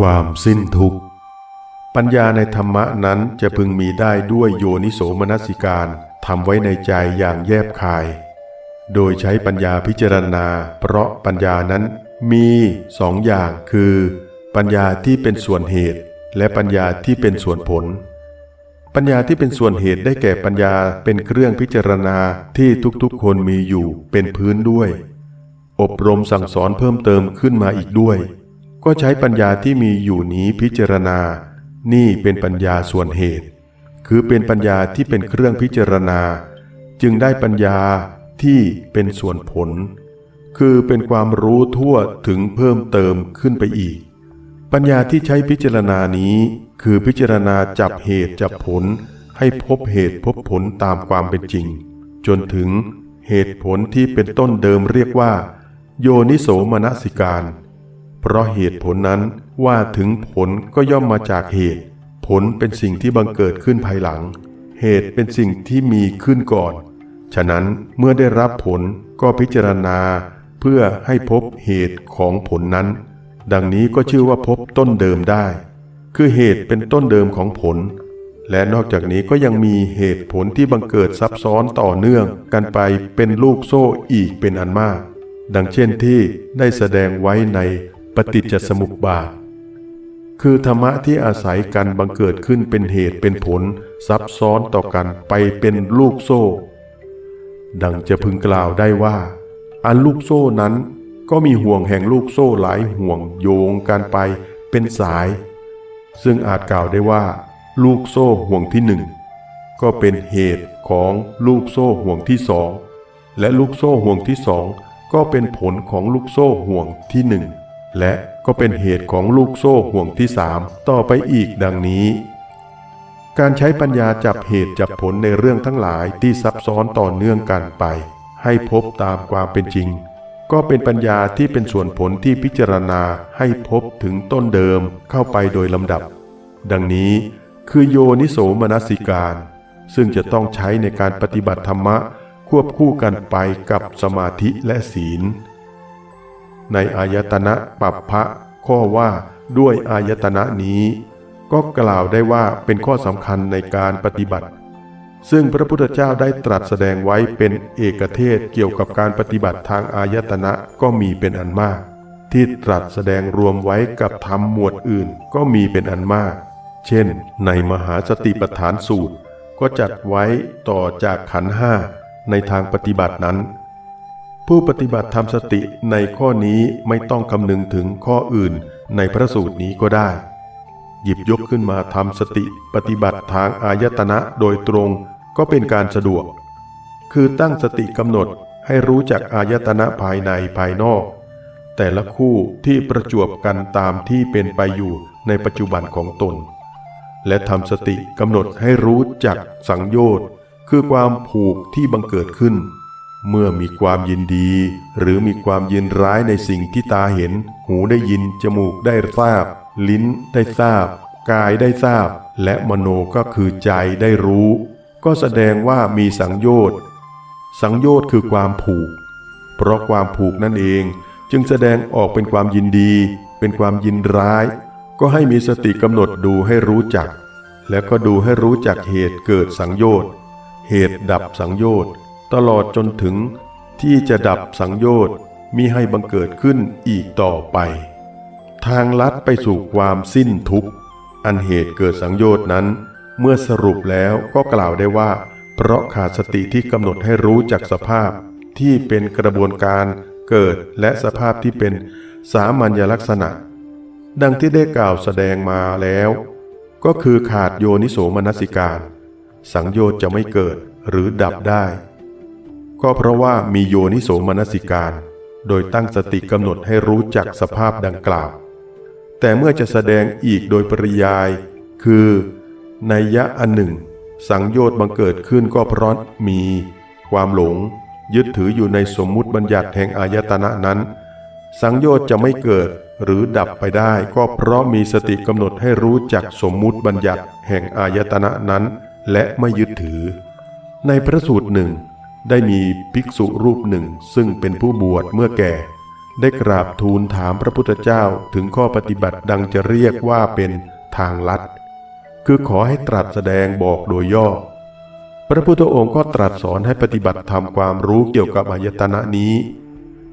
ความสิ้นทุกข์ ปัญญาในธรรมะนั้นจะพึงมีได้ด้วยโยนิโสมนสิการทำไว้ในใจอย่างแยบคาย โดยใช้ปัญญาพิจารณา เพราะปัญญานั้นมีสองอย่างคือ ปัญญาที่เป็นส่วนเหตุ และปัญญาที่เป็นส่วนผล ปัญญาที่เป็นส่วนเหตุได้แก่ปัญญาเป็นเครื่องพิจารณาที่ทุกๆคนมีอยู่เป็นพื้นด้วย อบรมสั่งสอนเพิ่มเติมขึ้นมาอีกด้วย ก็ใช้ปัญญาที่มีอยู่นี้พิจารณา นี่เป็นปัญญาส่วนเหตุ คือเป็นปัญญาที่เป็นเครื่องพิจารณา จึงได้ปัญญาที่เป็นส่วนผล คือเป็นความรู้ทั่วถึงเพิ่มเติมขึ้นไปอีก ปัญญาที่ใช้พิจารณานี้ คือพิจารณาจับเหตุจับผล ให้พบเหตุพบผลตามความเป็นจริง จนถึงเหตุผลที่เป็นต้นเดิมเรียกว่า โยนิโสมนสิการ เพราะเหตุผลนั้นว่าถึงผลก็ย่อมมาจากเหตุ ผลเป็นสิ่งที่บังเกิดขึ้นภายหลัง เหตุเป็นสิ่งที่มีขึ้นก่อน ฉะนั้นเมื่อได้รับผลก็พิจารณา เพื่อให้พบเหตุของผลนั้น ดังนี้ก็ชื่อว่าพบต้นเดิมได้ คือเหตุเป็นต้นเดิมของผล และนอกจากนี้ก็ยังมีเหตุผลที่บังเกิดซับซ้อนต่อเนื่องกันไปเป็นลูกโซ่อีกเป็นอันมาก ดังเช่นที่ได้แสดงไว้ใน ปฏิจจสมุปบาท คือธรรมะที่อาศัยกันบังเกิดขึ้นเป็นเหตุเป็นผล ซับซ้อนต่อกันไปเป็นลูกโซ่ ดังจะพึงกล่าวได้ว่า อันลูกโซ่นั้นก็มีห่วงแห่งลูกโซ่หลายห่วงโยงกันไปเป็นสาย ซึ่งอาจกล่าวได้ว่า ลูกโซ่ห่วงที่หนึ่งก็เป็นเหตุของลูกโซ่ห่วงที่สองและลูกโซ่ห่วงที่สองก็เป็นผลของลูกโซ่ห่วงที่หนึ่ง และก็เป็นเหตุของลูกโซ่ห่วงที่สามต่อไปอีกดังนี้ การใช้ปัญญาจับเหตุจับผลในเรื่องทั้งหลายที่ซับซ้อนต่อเนื่องกันไป ให้พบตามความเป็นจริง ก็เป็นปัญญาที่เป็นส่วนผลที่พิจารณาให้พบถึงต้นเดิมเข้าไปโดยลำดับ ดังนี้คือโยนิโสมนสิการ ซึ่งจะต้องใช้ในการปฏิบัติธรรมะควบคู่กันไปกับสมาธิและศีล ในอายตนะปัปพะข้อว่าด้วยอายตนะนี้ ก็กล่าวได้ว่าเป็นข้อสำคัญในการปฏิบัติ ซึ่งพระพุทธเจ้าได้ตรัสแสดงไว้เป็นเอกเทศเกี่ยวกับการปฏิบัติทางอายตนะก็มีเป็นอันมาก ที่ตรัสแสดงรวมไว้กับธรรมหมวดอื่นก็มีเป็นอันมาก เช่น ในมหาสติปัฏฐานสูตร ก็จัดไว้ต่อจากขันห้าในทางปฏิบัตินั้น ผู้ปฏิบัติทำสติในข้อนี้ไม่ต้องคำนึงถึงข้ออื่นในพระสูตรนี้ก็ได้ หยิบยกขึ้นมาทำสติปฏิบัติทางอายตนะโดยตรงก็เป็นการสะดวก คือตั้งสติกำหนดให้รู้จักอายตนะภายในภายนอก แต่ละคู่ที่ประจวบกันตามที่เป็นไปอยู่ในปัจจุบันของตน และทำสติกำหนดให้รู้จักสังโยชน์คือความผูกที่บังเกิดขึ้น เมื่อมีความยินดี หรือมีความยินร้ายในสิ่งที่ตาเห็น หูได้ยิน จมูกได้ทราบ ลิ้นได้ทราบ กายได้ทราบ และมโนก็คือใจได้รู้ ก็แสดงว่ามีสังโยชน์ สังโยชน์คือความผูก เพราะความผูกนั่นเอง จึงแสดงออกเป็นความยินดี เป็นความยินร้าย ก็ให้มีสติกำหนดดูให้รู้จัก แล้วก็ดูให้รู้จักเหตุเกิดสังโยชน์ เหตุดับสังโยชน์ ตลอดจนถึงที่จะดับสังโยชน์มิให้บังเกิดขึ้นอีกต่อไป ทางลัดไปสู่ความสิ้นทุกข์ อันเหตุเกิดสังโยชน์นั้น เมื่อสรุปแล้วก็กล่าวได้ว่า เพราะขาดสติที่กำหนดให้รู้จักสภาพที่เป็นกระบวนการเกิดและสภาพที่เป็นสามัญลักษณะ ดังที่ได้กล่าวแสดงมาแล้ว ก็คือขาดโยนิโสมนสิการ สังโยชน์จะไม่เกิดหรือดับได้ ก็เพราะว่ามีโยนิโสมนสิการ โดยตั้งสติกำหนดให้รู้จักสภาพดังกล่าว แต่เมื่อจะแสดงอีกโดยปริยาย คือในยะอันหนึ่ง สังโยชน์บังเกิดขึ้นก็เพราะมี ความหลง ยึดถืออยู่ในสมมุติบัญญัติแห่งอายตนะนั้น สังโยชน์จะไม่เกิดหรือดับไปได้ก็เพราะมีสติกำหนดให้รู้จักสมมุติบัญญัติแห่งอายตนะนั้น และไม่ยึดถือ ในพระสูตรหนึ่ง ได้มีภิกษุรูปหนึ่งซึ่งเป็นผู้บวชเมื่อแก่ ได้กราบทูลถามพระพุทธเจ้าถึงข้อปฏิบัติดังจะเรียกว่าเป็นทางลัด คือขอให้ตรัสแสดงบอกโดยย่อ พระพุทธองค์ก็ตรัสสอนให้ปฏิบัติทำความรู้เกี่ยวกับอายตนะนี้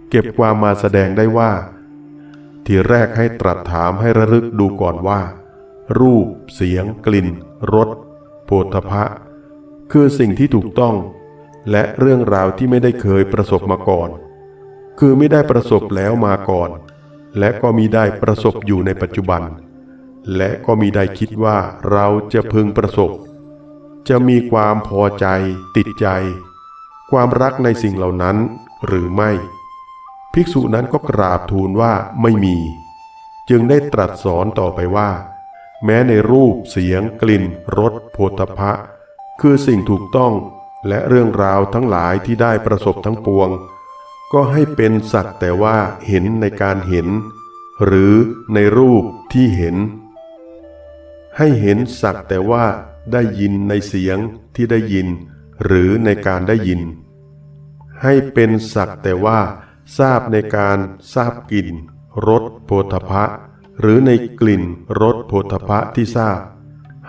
เก็บความมาแสดงได้ว่า ทีแรกให้ตรัสถามให้ระลึกดูก่อนว่า รูป เสียง กลิ่นรสโผฏฐพะคือสิ่งที่ถูกต้อง และเรื่องราวที่ไม่ได้เคยประสบมาก่อน คือไม่ได้ประสบแล้วมาก่อน และก็มีได้ประสบอยู่ในปัจจุบัน และก็มีได้คิดว่าเราจะพึงประสบ จะมีความพอใจ ติดใจ ความรักในสิ่งเหล่านั้นหรือไม่ ภิกษุนั้นก็กราบทูลว่าไม่มี จึงได้ตรัสสอนต่อไปว่า แม้ในรูปเสียงกลิ่นรสโผฏฐพะคือสิ่งถูกต้อง และเรื่องราวทั้งหลายที่ได้ประสบทั้งปวง ก็ให้เป็นสักแต่ว่าเห็นในการเห็น หรือในรูปที่เห็น ให้เห็นสักแต่ว่าได้ยินในเสียงที่ได้ยิน หรือในการได้ยิน ให้เป็นสักแต่ว่า ทราบในการทราบกลิ่นรสโผฏฐะหรือในกลิ่นรสโผฏฐะที่ทราบ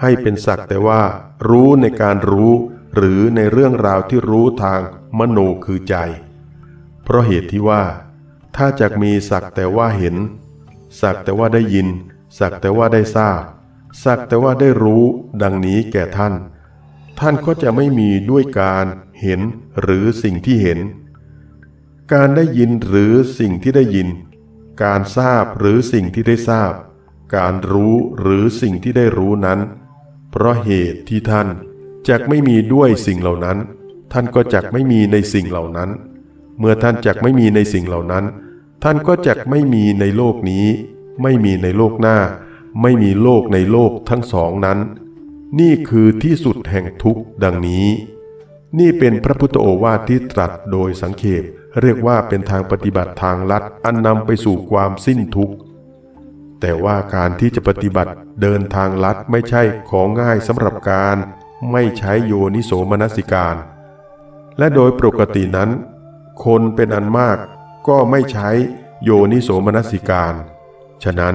ให้เป็นสักแต่ว่า รู้ในการรู้ หรือในเรื่องราวที่รู้ทางมโนคือใจ เพราะเหตุที่ว่า ถ้าจะมีสักแต่ว่าเห็น สักแต่ว่าได้ยิน สักแต่ว่าได้ทราบ สักแต่ว่าได้รู้ดังนี้แก่ท่าน ท่านก็จะไม่มีด้วยการเห็นหรือสิ่งที่เห็น การได้ยินหรือสิ่งที่ได้ยิน การทราบหรือสิ่งที่ได้ทราบ การรู้หรือสิ่งที่ได้รู้นั้น เพราะเหตุที่ท่าน จักไม่มีด้วยสิ่งเหล่านั้น ท่านก็จักไม่มีในสิ่งเหล่านั้น เมื่อท่านจักไม่มีในสิ่งเหล่านั้น ท่านก็จักไม่มีในโลกนี้ ไม่มีในโลกหน้า ไม่มีโลกในโลกทั้งสองนั้น นี่คือที่สุดแห่งทุกข์ดังนี้ นี่เป็นพระพุทธโอวาทที่ตรัสโดยสังเขปเรียกว่าเป็นทางปฏิบัติทางลัดอันนำไปสู่ความสิ้นทุกข์แต่ว่าการที่จะปฏิบัติเดินทางลัดไม่ใช่ของง่ายสำหรับการ ไม่ใช้โยนิโสมนสิการ และโดยปกตินั้น คนเป็นอันมากก็ไม่ใช้โยนิโสมนสิการ ฉะนั้น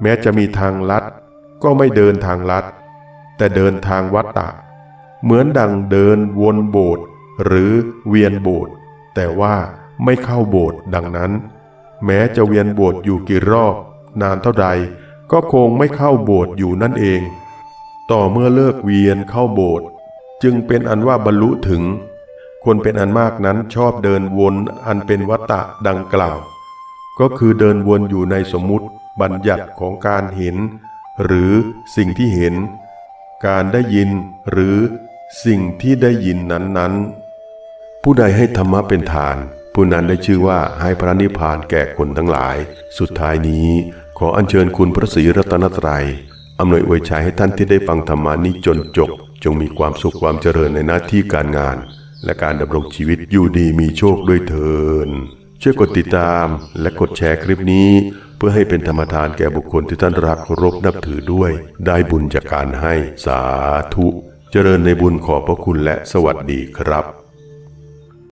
แม้จะมีทางลัดก็ไม่เดินทางลัด แต่เดินทางวัตตะ เหมือนดังเดินวนโบสถ์หรือเวียนโบสถ์แต่ว่าไม่เข้าโบสถ์ดังนั้น แม้จะเวียนโบสถ์อยู่กี่รอบ นานเท่าใดก็คงไม่เข้าโบสถ์อยู่นั่นเอง ต่อเมื่อเลิกเวียนเข้าโบสถ์จึงเป็นอันว่าบรรลุถึง คนเป็นอันมากนั้นชอบเดินวนอันเป็นวัตตะดังกล่าว ก็คือเดินวนอยู่ในสมมุติบัญญัติของการเห็น หรือสิ่งที่เห็น การได้ยินหรือสิ่งที่ได้ยินนั้นๆ ผู้ใดให้ธรรมะเป็นทาน ผู้นั้นได้ชื่อว่าให้พระนิพพานแก่คนทั้งหลาย สุดท้ายนี้ขออัญเชิญคุณพระศรีรัตนตรัย อำนวยอวยชัยให้ท่านที่ได้ฟังธรรมานี้จนจบ จงมีความสุขความเจริญในหน้าที่การงาน และการดำรงชีวิตอยู่ดีมีโชคด้วยเถินช่วยกดติดตามและกดแชร์คลิปนี้ เพื่อให้เป็นธรรมทานแก่บุคคลที่ท่านรักเคารพนับถือด้วย ได้บุญจากการให้สาธุ เจริญในบุญขอบพระคุณและสวัสดีครับ